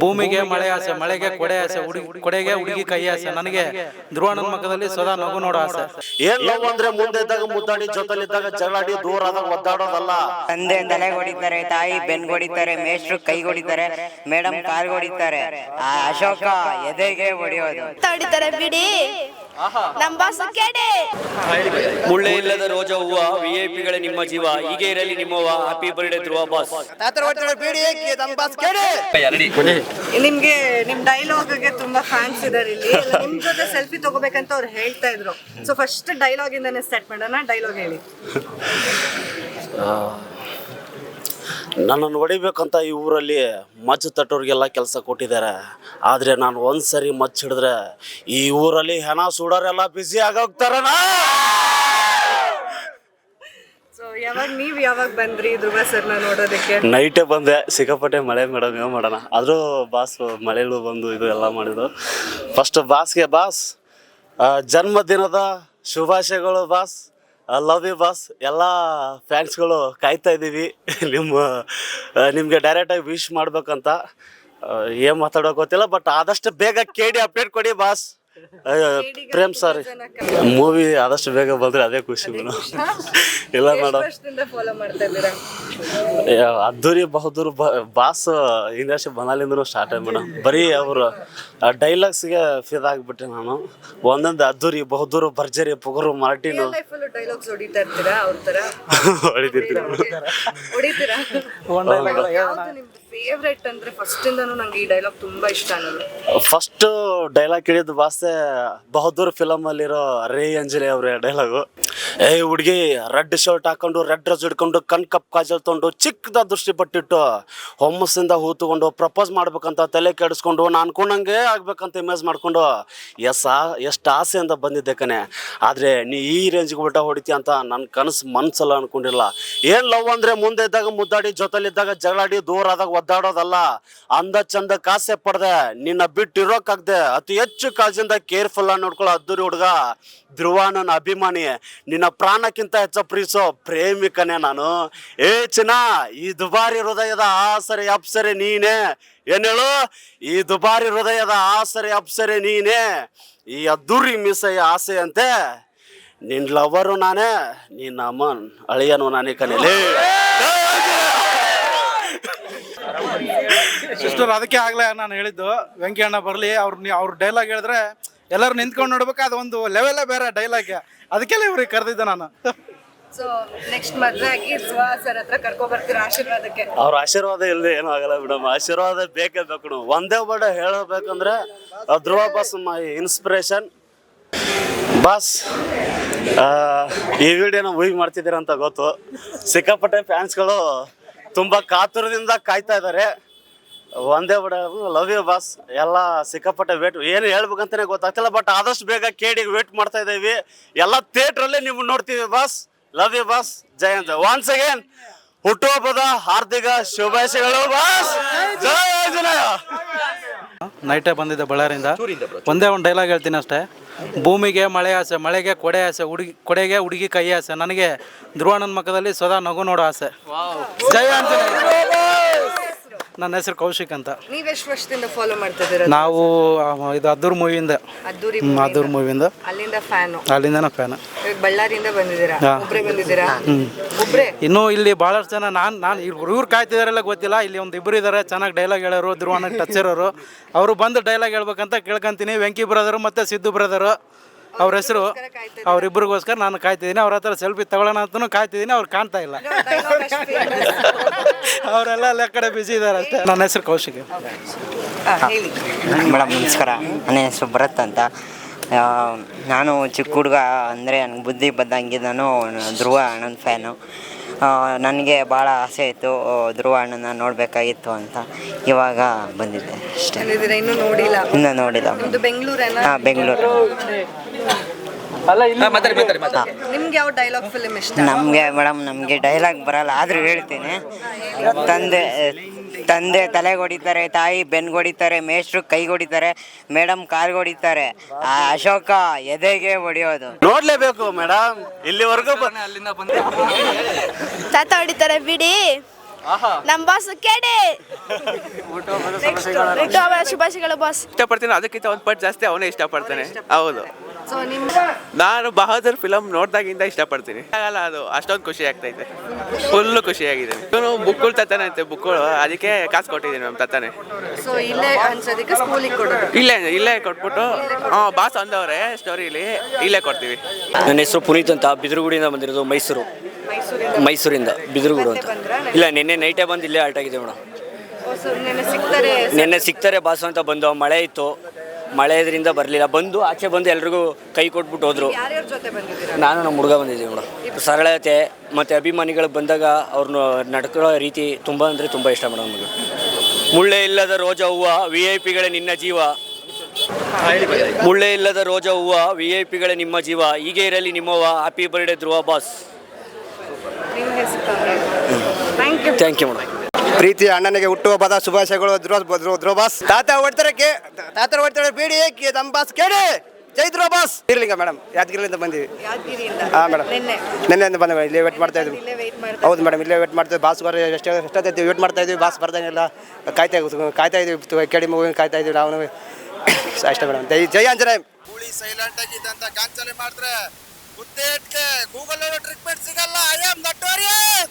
ಭೂಮಿಗೆ ಮಳೆ ಆಸೆ ಮಳೆಗೆ ಕೊಡೆ ಆಸೆ ಹುಡುಗಿ ಕೊಡೆಗೆ ಹುಡುಗಿ ಕೈ ಆಸೆ. ನನಗೆ ಧ್ರುವನ ಮಕ್ಕದಲ್ಲಿ ಸದಾ ನಗು ನೋಡೋ ಆಸೆ. ಏನ್ ಲವ್ ಅಂದ್ರೆ ಮುಂದೆ ಇದ್ದಾಗ ಮುದ್ದಾಡಿ ಜೊತೆಲಿದ್ದಾಗ ಜಗಳಾಡಿ ದೂರ ಆದಾಗ ಒದ್ದಾಡೋದಲ್ಲ. ತಂದೆ ತಲೆ ಹೊಡಿತಾರೆ ತಾಯಿ ಬೆನ್ ಹೊಡಿತಾರೆ ಮೇಷ್ಟ್ರು ಕೈ ಹೊಡಿತಾರೆ ಮೇಡಮ್ ಕಾಲ್ ಹೊಡಿತಾರೆ. ಆ ಅಶೋಕ ಎದೆಗೆ ಹೊಡಿಯೋದು? ಹೊಡಿತಾರೆ ಬಿಡಿ. ನಮ್ ಬಾಸ್ ಕೇಳಿ. ಮುಳ್ಳೆ ಇಲ್ಲದ ರೋಜಾ ಹೂವ ವಿ ಐ ಪಿಗಳೇ ನಿಮ್ಮ ಜೀವ ಹೀಗೆ ಇರಲಿ ನಿಮ್ಮವ ಹ್ಯಾಪಿ ಬರ್ಡೇ ಧ್ರುವ ಬಾಸ್ ನಿಮ್ಗೆ ನಿಮ್ ಡೈಲಾಗ್ಗೆ ತುಂಬಾ ಫ್ಯಾನ್ಸ್ ಇದಾರೆ ಇಲ್ಲಿ. ನಿಮ್ ಜೊತೆ ಸೆಲ್ಫಿ ತಗೋಬೇಕಂತ ಅವ್ರು ಹೇಳ್ತಾ ಇದ್ರು. ಸೊ ಫಸ್ಟ್ ಡೈಲಾಗ್ ಇಂದಾನೆ ಸ್ಟಾರ್ಟ್ ಮಾಡೋಣ. ಡೈಲಾಗ್ ಹೇಳಿ. ನನ್ನನ್ನು ಹೊಡಿಬೇಕಂತ ಈ ಊರಲ್ಲಿ ಮಚ್ಚು ತಟ್ಟೋರಿಗೆಲ್ಲ ಕೆಲಸ ಕೊಟ್ಟಿದ್ದಾರೆ. ಆದರೆ ನಾನು ಒಂದ್ಸರಿ ಮಚ್ಚು ಹಿಡಿದ್ರೆ ಈ ಊರಲ್ಲಿ ಹೆಣ ಸುಡೋರೆಲ್ಲ ಬ್ಯುಸಿ ಆಗೋಗ್ತಾರಣ. ಸೊ ಯಾವಾಗ ನೀವ್ ಯಾವಾಗ ಬಂದ್ರಿ ಧ್ರುವ ಸರ್ನ ನೋಡೋದಕ್ಕೆ? ನೈಟೇ ಬಂದೆ ಸಿಕ್ಕಾಪಟ್ಟೆ ಮಳೆ ಮೇಡಮ್ ಏನು ಮಾಡೋಣ. ಆದರೂ ಬಾಸ್ ಮಳೆಲು ಬಂದು ಇದು ಎಲ್ಲ ಮಾಡಿದ್ರು. ಫಸ್ಟ್ ಬಾಸ್ಗೆ ಬಾಸ್ ಆ, ಜನ್ಮದಿನದ ಶುಭಾಶಯಗಳು ಬಾಸ್. ಲವ್ ಯು ಬಾಸ್ ಎಲ್ಲ ಫ್ಯಾನ್ಸ್ಗಳು ಕಾಯ್ತಾ ಇದ್ದೀವಿ ನಿಮ್ಮ ನಿಮಗೆ ಡೈರೆಕ್ಟಾಗಿ ವಿಶ್ ಮಾಡ್ಬೇಕಂತ. ಏನು ಮಾತಾಡೋಕೆ ಗೊತ್ತಿಲ್ಲ ಬಟ್ ಆದಷ್ಟು ಬೇಗ ಕೇಳಿ ಅಪ್ಡೇಟ್ ಕೊಡಿ ಬಾಸ್ ಪ್ರೇಮ್ ಸರ್ ಮೂವಿ ಆದಷ್ಟು ಬೇಗ ಬಂದರೆ ಅದೇ ಖುಷಿ ಮೇಡಮ್ ಇಲ್ಲ madam Addhuri Bahaddur boss English ಬಂದಾಲಿಂದನೂ start ಆಯ್ತು ಮೇಡಮ್ ಬರೀ ಅವರು ಡೈಲಾಗ್ಸ್ಗೆ ಫಿದಾಗ್ಬಿಟ್ಟೆ ನಾನು. ಒಂದೊಂದು ಅದ್ದೂರಿ ಬಹದ್ದೂರು ಭರ್ಜರಿ ಪುಗರು ಮರಾಠಿನು. ಡೈಲಾಗ್ಸ್ ಹೊಡಿತಾ ಇರ್ತೀರಾ? ಅವ್ರ ತರ? ಹೊಡಿತಿರ್ತೀನಿ ಹೊಡಿತೀರಾ? ಯಾವ್ದು ನಿಮ್ದು ಫೇವ್ರೆಟ್ ಅಂದ್ರೆ ಫಸ್ಟ್ ಇಂದನೂ ನಂಗೆ ಈ ಡೈಲಾಗ್ ತುಂಬಾ ಇಷ್ಟ ಅನ್ನೋದು? ಫಸ್ಟ್ ಡೈಲಾಗ್ ಕೇಳಿದ್ದು ಬಾಸೆ ಬಹದ್ದೂರ್ ಫಿಲಮ್ ಅಲ್ಲಿರೋ ರೇ ಅಂಜಲಿ ಅವ್ರ ಡೈಲಾಗು ಏ, ಹುಡುಗಿ ರೆಡ್ ಶರ್ಟ್ ಹಾಕೊಂಡು ರೆಡ್ ಡ್ರೆಸ್ ಹಿಡ್ಕೊಂಡು ಕಣ್ ಕಪ್ ಕಾಜಲ್ ತೊಗೊಂಡು ಚಿಕ್ಕದ ದೃಷ್ಟಿ ಪಟ್ಟಿಟ್ಟು ಹೊಮ್ಮಸ್ಸಿಂದ ಹೂ ತಗೊಂಡು ಪ್ರಪೋಸ್ ಮಾಡ್ಬೇಕಂತ ತಲೆ ಕೆಡಿಸ್ಕೊಂಡು ನಾನು ಅನ್ಕೊಂಡಂಗೆ ಆಗ್ಬೇಕಂತ ಇಮೇಜ್ ಮಾಡ್ಕೊಂಡು, ಎಸ್ ಎಷ್ಟು ಆಸೆಯಿಂದ ಬಂದಿದ್ದೆ ಕಣೆ. ಆದರೆ ನೀ ಈ ರೇಂಜ್ಗೆ ಊಟ ಹೊಡಿತೀಯ ಅಂತ ನನ್ನ ಕನಸು ಮನಸ್ಸಲ್ಲ ಅನ್ಕೊಂಡಿಲ್ಲ. ಏನ್ ಲವ್ ಅಂದ್ರೆ ಮುಂದೆ ಇದ್ದಾಗ ಮುದ್ದಾಡಿ ಜೊತೆಲಿದ್ದಾಗ ಜಗಳಾಡಿ, ದೂರ ಆದಾಗ ಒದ್ದಾಡೋದಲ್ಲ. ಅಂದ ಚಂದ ಕಾಸೆ ಪಡ್ದೆ, ನಿನ್ನ ಬಿಟ್ಟಿರೋಕಾಗ್ದೆ ಅತಿ ಹೆಚ್ಚು ಕಾಳಜಿಯಿಂದ ಕೇರ್ಫುಲ್ ಆಗಿ ನೋಡ್ಕೊಳ್ಳೋ ಅದ್ದೂರಿ ಹುಡುಗ. ಧ್ರುವ ನನ್ನ ಅಭಿಮಾನಿ. ನಿನ್ನ ಪ್ರಾಣಕ್ಕಿಂತ ಹೆಚ್ಚ ಪ್ರೀಸೋ ಪ್ರೇಮಿಕನೇ ನಾನು. ಏ ಚಿನ್ನ, ಈ ದುಬಾರಿ ಹೃದಯದ ಆಸರೆ, ಅಪ್ಸರೆ ನೀನೇ. ಏನ್ ಹೇಳು ಈ ದುಬಾರಿ ಹೃದಯದ ಆಸರೆ, ಅಪ್ಸರೆ ನೀನೇ. ಈ ಅದ್ದೂರಿ ಮೀಸೆಯ ಆಸೆ ಅಂತೆ ನಿನ್ ಲವರು ನಾನೇ, ನಿನ್ನ ಅಮ್ಮನ್, ಅಳಿಯನು ನಾನೇ ಕನೇಲಿ ಸಿಸ್ಟರ್, ಅದಕ್ಕೆ ಆಗ್ಲೇ ನಾನು ಹೇಳಿದ್ದು, ವೆಂಕಯ್ಯಣ್ಣ ಬರಲಿ, ಅವ್ರು ಅವ್ರ ಡೈಲಾಗ್ ಹೇಳಿದ್ರೆ ಎಲ್ಲರೂ ನಿಂತ್ಕೊಂಡು ನೋಡ್ಬೇಕು ಅದು ಒಂದು ಲೆವೆಲೇ ಬೇರೆ ಡೈಲಾಗ್ ಅದಕ್ಕೆಲ್ಲ ಇವ್ರಿಗೆ ಕರೆದಿದ್ದೆ ನಾನು. ಸೊ ನೆಕ್ಸ್ಟ್ ಮದ್ವೆ ಆಗಿ ಧ್ರುವ ಸರ್ ಹತ್ರ ಕರ್ಕೊ ಬರ್ತೀರಾ ಆಶೀರ್ವಾದಕ್ಕೆ? ಅವ್ರ ಆಶೀರ್ವಾದ ಇಲ್ಲದೆ ಏನೂ ಆಗಲ್ಲ ಮೇಡಮ್ ಆಶೀರ್ವಾದ ಬೇಕೇ ಬೇಕು ನಾವು. ಒಂದೇ ಬಡ ಹೇಳಬೇಕಂದ್ರೆ ಆ Dhruva boss my inspiration boss ಆ, ಈ ವಿಡಿಯೋನ ಮೂವಿ ಮಾಡ್ತಿದ್ದೀರ ಅಂತ ಗೊತ್ತು. ಸಿಕ್ಕಾಪಟ್ಟೆ ಫ್ಯಾನ್ಸ್ಗಳು ತುಂಬ ಕಾತುರದಿಂದ ಕಾಯ್ತಾ ಇದ್ದಾರೆ. ಒಂದೇ ಬಿಡ ಲವ್ ಯು ಬಾಸ್ ಎಲ್ಲ ಸಿಕ್ಕಾಪಟ್ಟೆ ವೇಟ್ ಏನು ಹೇಳ್ಬೇಕಂತಾನೆ ಗೊತ್ತಾಗ್ತಿಲ್ಲ ಬಟ್ ಆದಷ್ಟು ಬೇಗ ಕೇಳಿ ವೇಟ್ ಮಾಡ್ತಾ ಇದ್ದೀವಿ. ಎಲ್ಲ ಥಿಯೇಟ್ರಲ್ಲೇ ನೀವು ನೋಡ್ತೀವಿ ಬಾಸ್ ಲವ್ ಯು ಬಾಸ್ ಜಯ ಅಂತ ಒನ್ಸ್ ಅಗೇನ್ ಹುಟ್ಟುಹಬ್ಬದ ಹಾರ್ದಿಕ ಶುಭಾಶಯಗಳು ಬಾಸ್ ಜಯ ಜಯ ನೈಟೇ ಬಂದಿದ್ದೆ ಬಳ್ಳಾರಿಯಿಂದ. ಒಂದೇ ಒಂದು ಡೈಲಾಗ್ ಹೇಳ್ತೀನಿ ಅಷ್ಟೇ. ಭೂಮಿಗೆ ಮಳೆ ಆಸೆ ಮಳೆಗೆ ಕೊಡೆ ಆಸೆ ಹುಡುಗಿ ಕೊಡೆಗೆ ಹುಡುಗಿ ಕೈ ಆಸೆ. ನನಗೆ ಧ್ರುವಣ್ಣನ ಮಕ್ಕದಲ್ಲಿ ಸದಾ ನಗು ನೋಡೋ ಆಸೆ. ಜಯ ಆಂಜನೇಯ. ನನ್ನ ಹೆಸರು ಕೌಶಿಕ್ ಅಂತ. ವರ್ಷದಿಂದ ಫಾಲೋ ಮಾಡ್ತಾ ಇದ್ದೀರಾ ನಾವು ಆ, ಇದು ಅದ್ದೂರ್ ಮೂವಿಯಿಂದ. ಅದ್ದೂರಿ ಅದ್ದೂರ್ ಮೂವಿಯಿಂದ. ಅಲ್ಲಿಂದ ಫ್ಯಾನು ಅಲ್ಲಿಂದನ ಫ್ಯಾನ್ ಬಳ್ಳಾರಿಯಿಂದ ಬಂದಿದ್ದೀರಾ? ಹಾ. ಒಬ್ರೇ ಬಂದಿದ್ದೀರಾ? ಒಬ್ರೇ ಇನ್ನು ಇಲ್ಲಿ ಬಹಳಷ್ಟು ಜನ ನಾನು ನಾನು ಇವ್ರು ಕಾಯ್ತಿದಾರೆಲ್ಲ ಗೊತ್ತಿಲ್ಲ. ಇಲ್ಲಿ ಒಂದು ಇಬ್ಬರು ಇದ್ದಾರೆ ಚೆನ್ನಾಗಿ ಡೈಲಾಗ್ ಹೇಳೋರು ಧ್ರುವನ ಟಚ್ ಇರೋರು. ಅವರು ಬಂದು ಡೈಲಾಗ್ ಹೇಳ್ಬೇಕಂತ ಕೇಳ್ಕೊಂತೀನಿ. ವೆಂಕಿ ಬ್ರದರು ಮತ್ತು ಸಿದ್ದು ಬ್ರದರು ಅವ್ರ ಹೆಸರು ಅವ್ರಿಬ್ರಿಗೋಸ್ಕರ ನಾನು ಕಾಯ್ತಿದ್ದೀನಿ. ಅವ್ರ ಹತ್ರ ಸೆಲ್ಫಿ ತಗೊಳ್ಳೋಣ ಅಂತಲೂ ಕಾಯ್ತಿದ್ದೀನಿ. ಅವ್ರು ಕಾಣ್ತಾ ಇಲ್ಲ. ಅವರೆಲ್ಲ ಎಲ್ಲ ಕಡೆ ಬಿಸಿ ಇದ್ದಾರೆ ಅಷ್ಟೇ. ನನ್ನ ಹೆಸರು ಕೌಶಿಕ್. ಹಾ, ಮೇಡಮ್ ನಮಸ್ಕಾರ. ನನ್ನ ಹೆಸರು ಭರತ್ ಅಂತ. ನಾನು ಚಿಕ್ಕ ಹುಡುಗ ಅಂದರೆ ನನಗೆ ಬುದ್ಧಿ ಬಂದಂಗೆ ನಾನು ಧ್ರುವ ಅಣ್ಣನ ಫ್ಯಾನು ನನಗೆ ಭಾಳ ಆಸೆ ಇತ್ತು ಧ್ರುವ ಅಣ್ಣನ ನೋಡಬೇಕಾಗಿತ್ತು ಅಂತ. ಇವಾಗ ಬಂದಿದ್ದೆ ಅಷ್ಟೇ. ಇನ್ನೂ ನೋಡಿಲ್ಲ. ಇನ್ನೂ ನೋಡಿಲ್ಲ. ನಿಮ್ಗೆ ಯಾವ ಡೈಲಾಗ್ ಫಿಲ್ಮ್ ಇಷ್ಟ? ನಮಗೆ ಮೇಡಮ್ ನಮಗೆ ಡೈಲಾಗ್ ಬರಲ್ಲ ಆದರೂ ಹೇಳ್ತೀನಿ. ತಂದೆ ತಂದೆ ತಲೆಗೆ ಹೊಡಿತಾರೆ ತಾಯಿ ಬೆನ್ ಹೊಡಿತಾರೆ ಮೇಷ್ಟ್ರು ಕೈಗೆ ಹೊಡಿತಾರೆ ಮೇಡಮ್ ಕಾಲ್ಗೊಡಿತಾರೆ ಆ ಅಶೋಕ ಎದೆಗೆ ಹೊಡಿಯೋದು? ನೋಡ್ಲೇಬೇಕು ಮೇಡಮ್. ಇಲ್ಲಿವರೆಗೂ ತಾತ ಹೊಡಿತಾರೆ ಬಿಡಿ. ನಮ್ಮ ಬಾಸ್ ಕೇಡಿ ಹುಟ್ಟುಹಬ್ಬದ ಶುಭಾಶಯಗಳು ಬಾಸ್ ಇಷ್ಟಪಡ್ತೀನಿ. ಅದಕ್ಕಿಂತ ಒಂದು ಪಟ್ ಜಾಸ್ತಿ ಅವನೇ ಇಷ್ಟಪಡ್ತಾನೆ. ಹೌದು. ಸೊ ನಿಮ್ ನಾನು ಬಹದ್ದೂರ್ ಫಿಲಮ್ ನೋಡ್ದಾಗಿಂದ ಇಷ್ಟಪಡ್ತೀನಿ. ಆಗಲ್ಲ ಅದು ಅಷ್ಟೊಂದು ಖುಷಿ ಆಗ್ತೈತೆ. ಫುಲ್ಲು ಖುಷಿಯಾಗಿದೆ. ಇವನು ಬುಕ್ಗಳು ತತ್ತಾನೆ ಅಂತೆ ಬುಕ್ಗಳು ಅದಕ್ಕೆ ಕಾಸು ಕೊಟ್ಟಿದ್ದೀನಿ ನಮ್ಮ ತತ್ತಾನೆ. ಸೊ ಇಲ್ಲೇ ಅನ್ಸೋದಕ್ಕೆ ಸ್ಕೂಲಿಗೆ ಕೊಡೋದು. ಇಲ್ಲೇ ಇಲ್ಲೇ ಕೊಟ್ಬಿಟ್ಟು ಹಾಂ ಬಾಸ್ ಅಂದವ್ರೆ ಸ್ಟೋರಿಲಿ ಇಲ್ಲೇ ಕೊಡ್ತೀವಿ. ನನ್ನ ಹೆಸರು ಪುನೀತ್ ಅಂತ ಬಿದ್ರುಗುಡಿಯಿಂದ ಬಂದಿರೋದು ಮೈಸೂರು. ಮೈಸೂರಿಂದ. ಬಿದ್ರುಗುಡು ಅಂತ. ಇಲ್ಲ ನಿನ್ನೆ ನೈಟೇ ಬಂದು ಇಲ್ಲೇ ಆಲ್ಟ್ ಆಗಿದೆ ಮೇಡಮ್ ನಿನ್ನೆ ಸಿಗ್ತಾರೆ ಬಾಸು ಅಂತ ಬಂದು ಮಳೆ ಇತ್ತು. ಮಳೆ ಇದರಿಂದ ಬರಲಿಲ್ಲ. ಬಂದು ಆಚೆ ಬಂದು ಎಲ್ರಿಗೂ ಕೈ ಕೊಟ್ಬಿಟ್ಟು ಹೋದ್ರು. ಯಾರ್ಯಾರ ಜೊತೆ ಬಂದಿದ್ದೀರಾ? ನಾನು ನಮ್ಮ ಹುಡುಗ ಬಂದಿದ್ದೀವಿ ಮೇಡಮ್ ಸರಳತೆ ಮತ್ತು ಅಭಿಮಾನಿಗಳು ಬಂದಾಗ ಅವ್ರನ್ನ ನಡ್ಕೊಳ್ಳೋ ರೀತಿ ತುಂಬ ಅಂದರೆ ತುಂಬ ಇಷ್ಟ ಮೇಡಮ್ ನಮಗೆ. ಮುಳ್ಳೆ ಇಲ್ಲದ ರೋಜಾ ಹೂವು ವಿ ಐ ಪಿಗಳೇ ನಿನ್ನ ಜೀವ. ಮುಳ್ಳೆ ಇಲ್ಲದ ರೋಜಾ ಹೂವು ವಿ ಐ ಪಿಗಳೇ ನಿಮ್ಮ ಜೀವ. ಹೀಗೆ ಇರಲಿ ನಿಮ್ಮವ happy birthday Dhruva boss. Thank you madam. ಪ್ರೀತಿ ಅಣ್ಣನಿಗೆ ಹುಟ್ಟುಹಬ್ಬದ ಶುಭಾಶಯಗಳು ದ್ರೋಬಾಸ್ ತಾತ ಹೊಡ್ತಾರೆ ತಾತ ಹೊಡ್ತಾರೆ ಬೇಡಿ ಕೇ- ನಮ್ಮ ಬಾಸ್ ಕೇಳಿ. ಜೈ ದ್ರೋಬಾಸ್ ಬಾಸ್ ಇರ್ಲಿಂಗ ಮೇಡಮ್ ಯಾದಗಿರಿಲಿಂದ ಬಂದಿವಿ. ಹಾಂ ಮೇಡಮ್ ನಿನ್ನೆ. ನಿನ್ನೆಯಿಂದ ಬಂದ ಇಲ್ಲೇ ವೇಟ್ ಮಾಡ್ತಾ ಇದ್ವಿ. ಇಲ್ಲೇ ವೆಯ್ಟ್ ಮಾಡ್ತಾ ಹೌದು ಮೇಡಮ್ ಇಲ್ಲೇ ವೇಟ್ ಮಾಡ್ತೀವಿ ಬಾಸ್ ಬರೋ ಎಷ್ಟು ಎಷ್ಟೊತ್ತೈತಿ ವೇಟ್ ಮಾಡ್ತಾ ಇದ್ವಿ. ಬಾಸ್ ಬರ್ದಂಗೆಲ್ಲ ಕಾಯ್ತಾ ಕಾಯ್ತಾ ಇದ್ವಿ. ಕೆಡಿ ಮೂವಿ ಕಾಯ್ತಾ ಇದ್ವಿ. ನಾವು ಅಷ್ಟೇ ಮೇಡಮ್ ಜೈ ಜೈ ಆಂಜನೇಯ. ಕೂಳಿ ಸೈಲೆಂಟ್ ಆಗಿದ್ದಂತ ಗಾಂಚಲಿ ಮಾಡಿದ್ರೆ ಗುದ್ದೆ ಗೂಗಲ್ ಟ್ರೀಟ್ಮೆಂಟ್ ಸಿಗಲ್ಲ. I am notorious